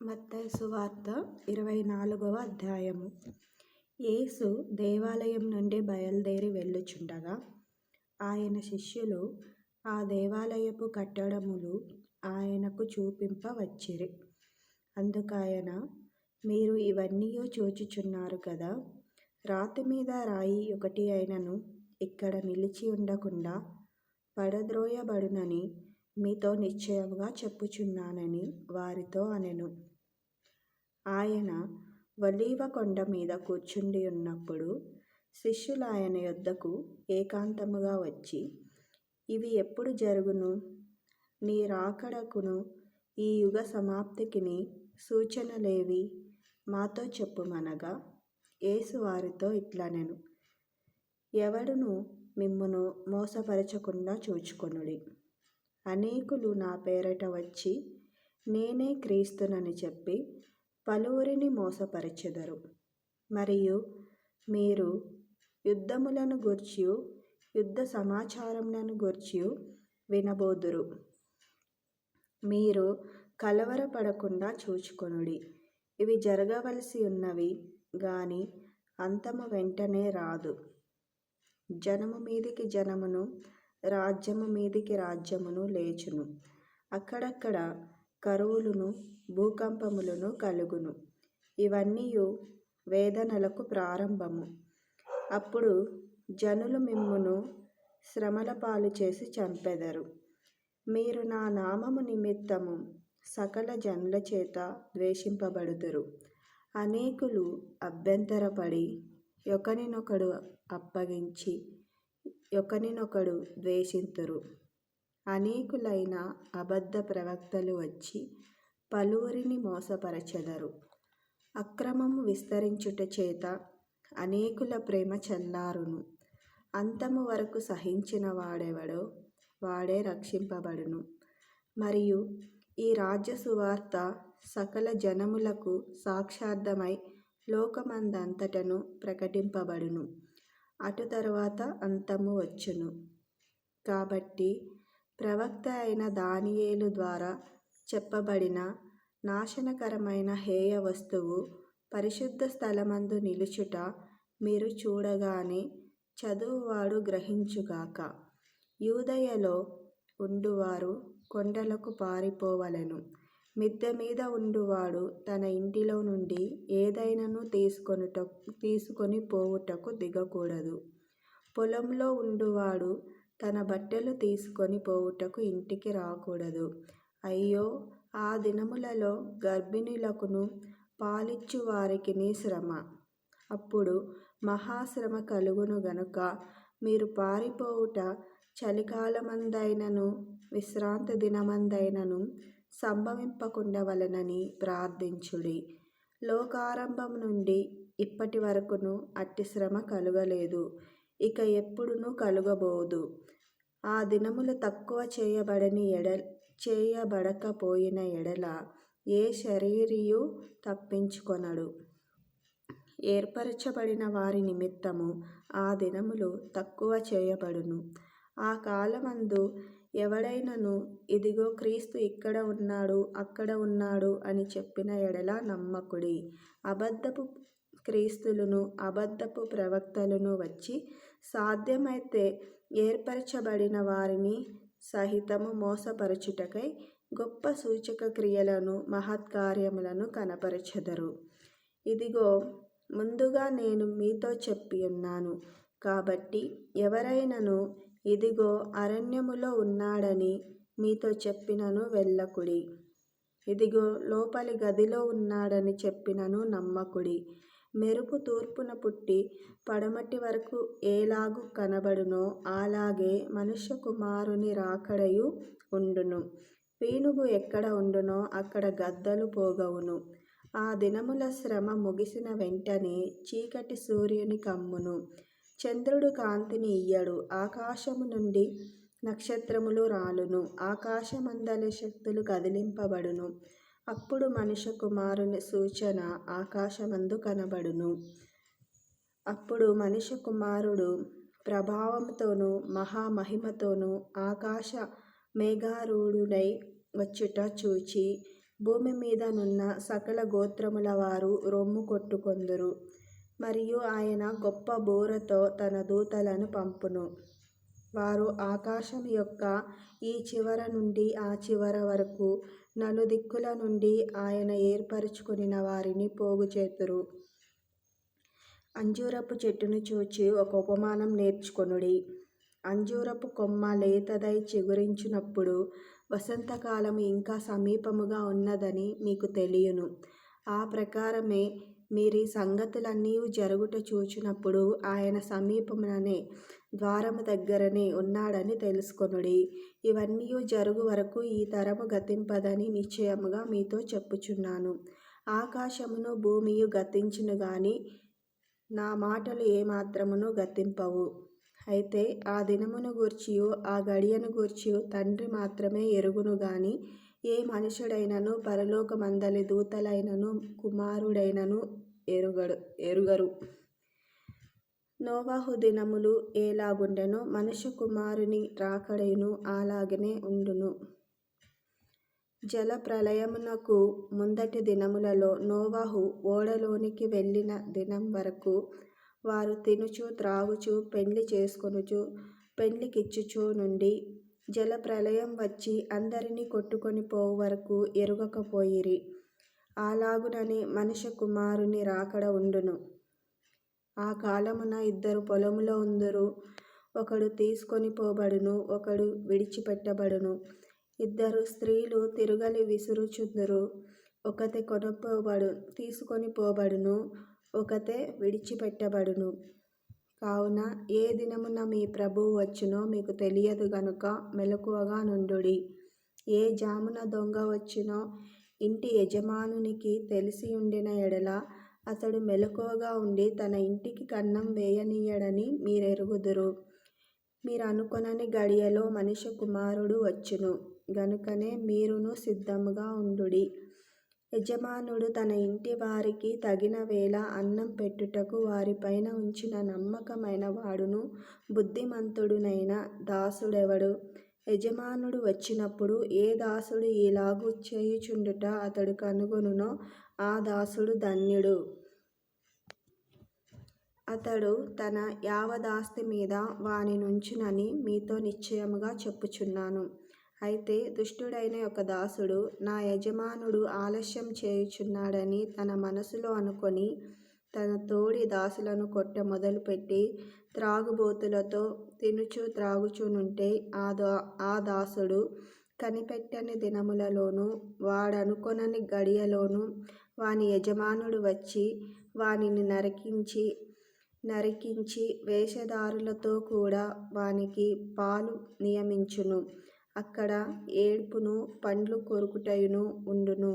మత్తయి సువార్త ఇరవై నాలుగవ అధ్యాయము. యేసు దేవాలయం నుండి బయలుదేరి వెళ్ళుచుండగా ఆయన శిష్యులు ఆ దేవాలయపు కట్టడములు ఆయనకు చూపింపవచ్చిరి. అందుకాయన మీరు ఇవన్నీ చూచుచున్నారు కదా రాతి మీద రాయి ఒకటి అయినను ఇక్కడ నిలిచి ఉండకుండా పడద్రోయబడునని మీతో నిశ్చయముగా చెప్పుచున్నానని వారితో అనెను. ఆయన ఒలీవ కొండ మీద కూర్చుండి ఉన్నప్పుడు శిష్యులు ఆయన యొద్దకు ఏకాంతముగా వచ్చి ఇవి ఎప్పుడు జరుగును? నీ రాకడకును ఈ యుగ సమాప్తికిని సూచనలేవి మాతో చెప్పుమనగా యేసు వారితో ఇట్లనెను ఎవడును మిమ్మును మోసపరచకుండా చూచుకొనుడి. అనేకులు నా పేరట వచ్చి నేనే క్రీస్తునని చెప్పి పలువురిని మోసపరచెదరు. మరియు మీరు యుద్ధములను గూర్చి యుద్ధ సమాచారములను గూర్చి వినబోదురు. మీరు కలవరపడకుండా చూచుకొనుడి. ఇవి జరగవలసి ఉన్నవి గాని అంతము వెంటనే రాదు. జనము మీదికి జనమును రాజ్యము మీదికి రాజ్యమును లేచును. అక్కడక్కడ కరువులును భూకంపములను కలుగును. ఇవన్నీయు వేదనలకు ప్రారంభము. అప్పుడు జనులు మిమ్మును శ్రమల పాలు చేసి చంపెదరు. మీరు నా నామము నిమిత్తము సకల జనుల చేత ద్వేషింపబడుదురు. అనేకులు అభ్యంతరపడి ఒకరినొకడు అప్పగించి ఒకరినొకడు ద్వేషింతురు. అనేకులైన అబద్ధ ప్రవక్తలు వచ్చి పలువురిని మోసపరచెదరు. అక్రమము విస్తరించుట చేత అనేకుల ప్రేమ చల్లారును అంతము వరకు సహించిన వాడెవడో వాడే రక్షింపబడును. మరియు ఈ రాజ్య సువార్త సకల జనములకు సాక్షార్థమై లోకమందంతటను ప్రకటింపబడును. అటు తరువాత అంతము వచ్చును. కాబట్టి ప్రవక్త అయిన దానియేలు ద్వారా చెప్పబడిన నాశనకరమైన హేయ వస్తువు పరిశుద్ధ స్థలమందు నిలుచుట మీరు చూడగానే చదువువాడు గ్రహించుగాక. యూదయలో ఉండువారు కొండలకు పారిపోవలను. మిద్దె మీద ఉండువాడు తన ఇంటిలో నుండి ఏదైనాను తీసుకొనుట తీసుకొని పోవుటకు దిగకూడదు. పొలంలో ఉండువాడు తన బట్టలు తీసుకొని పోవుటకు ఇంటికి రాకూడదు. అయ్యో ఆ దినములలో గర్భిణులకును పాలిచ్చు వారికిని శ్రమ. అప్పుడు మహాశ్రమ కలుగును గనుక మీరు పారిపోవుట చలికాలమందైనను విశ్రాంతి దినమందైనను సంభవింపకుండా వలనని ప్రార్థించుడి. లోకారంభం నుండి ఇప్పటి వరకును అట్టి శ్రమ కలుగలేదు. ఇక ఎప్పుడునూ కలుగబోదు. ఆ దినములు తక్కువ చేయబడని ఎడ చేయబడకపోయిన ఎడల ఏ శరీరియు తప్పించుకొనడు. ఏర్పరచబడిన వారి నిమిత్తము ఆ దినములు తక్కువ చేయబడును. ఆ కాలమందు ఎవడైనను ఇదిగో క్రీస్తు ఇక్కడ ఉన్నాడు అక్కడ ఉన్నాడు అని చెప్పిన ఎడల నమ్మకుడి. అబద్ధపు క్రీస్తులను అబద్ధపు ప్రవక్తలను వచ్చి సాధ్యమైతే ఏర్పరచబడిన వారిని సహితము మోసపరచుటకై గొప్ప సూచక క్రియలను మహత్కార్యములను కనపరచెదరు. ఇదిగో ముందుగా నేను మీతో చెప్పి ఉన్నాను. కాబట్టి ఎవరైనను ఇదిగో అరణ్యములో ఉన్నాడని మీతో చెప్పినను వెళ్ళకుడి. ఇదిగో లోపలి గదిలో ఉన్నాడని చెప్పినను నమ్మకుడి. మెరుపు తూర్పున పుట్టి పడమటి వరకు ఏలాగు కనబడునో అలాగే మనుష్య కుమారుని రాకడయు ఉండును. పీనుగు ఎక్కడ ఉండునో అక్కడ గద్దలు పోగవును. ఆ దినముల శ్రమ ముగిసిన వెంటనే చీకటి సూర్యుని కమ్మును. చంద్రుడు కాంతిని ఇయ్యడు. ఆకాశము నుండి నక్షత్రములు రాలును. ఆకాశమందలి శక్తులు కదిలింపబడును. అప్పుడు మనుష్య కుమారుని సూచన ఆకాశమందు కనబడును. అప్పుడు మనుష్య కుమారుడు ప్రభావంతోనూ మహామహిమతోనూ ఆకాశ మేఘారూఢుడై వచ్చుట చూచి భూమి మీద నున్న సకల గోత్రముల వారు రొమ్ము కొట్టుకొందురు. మరియు ఆయన గొప్ప బోరతో తన దూతలను పంపును. వారు ఆకాశం యొక్క ఈ చివర నుండి ఆ చివర వరకు నలుదిక్కుల నుండి ఆయన ఏర్పరచుకొనిన వారిని పోగు చేతురు. అంజూరపు చెట్టును చూచి ఒక ఉపమానం నేర్చుకొనుడి. అంజూరపు కొమ్మ లేతదై చిగురించినప్పుడు వసంతకాలం ఇంకా సమీపముగా ఉన్నదని మీకు తెలియను. ఆ ప్రకారమే మీరీ సంగతులన్నీ జరుగుట చూచినప్పుడు ఆయన సమీపముననే ద్వారము దగ్గరనే ఉన్నాడని తెలుసుకొనుడి. ఇవన్నీ జరుగు వరకు ఈ తరము గతింపదని నిశ్చయముగా మీతో చెప్పుచున్నాను. ఆకాశమును భూమియు గతించును గాని నా మాటలు ఏమాత్రమును గతింపవు. అయితే ఆ దినమును గూర్చియు ఆ గడియను గూర్చియు తండ్రి మాత్రమే ఎరుగును గాని ఏ మనుషుడైనను పరలోకమందలి దూతలైనను కుమారుడైనను ఎరుగడు ఎరుగరు. నోవాహు దినములు ఏలాగుండెనో మనుష్య కుమారుని రాకడైను అలాగనే ఉండును. జల ప్రళయమునకు ముందటి దినములలో నోవాహు ఓడలోనికి వెళ్ళిన దినం వరకు వారు తినుచు త్రాగుచు పెండ్లి చేసుకొనుచు పెళ్ళికిచ్చుచూ నుండి జల ప్రళయం వచ్చి అందరినీ కొట్టుకొని పోవు వరకు ఎరుగకపోయిరి. అలాగుననే మనుష్య కుమారుని రాకడ ఉండును. ఆ కాలమున ఇద్దరు పొలములో ఉందరు. ఒకడు తీసుకొని పోబడును ఒకడు విడిచిపెట్టబడును. ఇద్దరు స్త్రీలు తిరుగలి విసురుచుందురు. ఒకతే కొనపోబడు తీసుకొని పోబడును. ఒకతే విడిచిపెట్టబడును. కావున ఏ దినమున మీ ప్రభువు వచ్చునో మీకు తెలియదు గనుక మెలకువగా నుండుడి. ఏ జామున దొంగ వచ్చునో ఇంటి యజమానునికి తెలిసి ఉండిన ఎడల అతడు మెలకువగా ఉండి తన ఇంటికి కన్నం వేయనీయడని మీరెరుగుదురు. మీరు అనుకొనని గడియలో మనిషి కుమారుడు వచ్చును. గనుకనే మీరును సిద్ధముగా ఉండుడి. యజమానుడు తన ఇంటి వారికి తగిన వేళ అన్నం పెట్టుటకు వారిపైన ఉంచిన నమ్మకమైన వాడును బుద్ధిమంతుడునైన దాసుడెవడు? యజమానుడు వచ్చినప్పుడు ఏ దాసుడు ఇలాగు చేయుచుండుట అతడు కనుగొనునో ఆ దాసుడు ధన్యుడు. అతడు తన యావదాస్తి మీద వాని నుంచునని మీతో నిశ్చయముగా చెప్పుచున్నాను. అయితే దుష్టుడైన ఒక దాసుడు నా యజమానుడు ఆలస్యం చేయుచున్నాడని తన మనసులో అనుకొని తన తోడి దాసులను కొట్ట మొదలుపెట్టి త్రాగుబోతులతో తినుచు త్రాగుచునుంటే ఆ దా ఆ దాసుడు కనిపెట్టని దినములలోనూ వాడనుకొనని గడియలోనూ వాని యజమానుడు వచ్చి వానిని నరికించి నరికించి వేషధారులతో కూడా వానికి పాలు నియమించును. అక్కడ ఏడ్పును పండ్లు కొరుకుటయును ఉండును.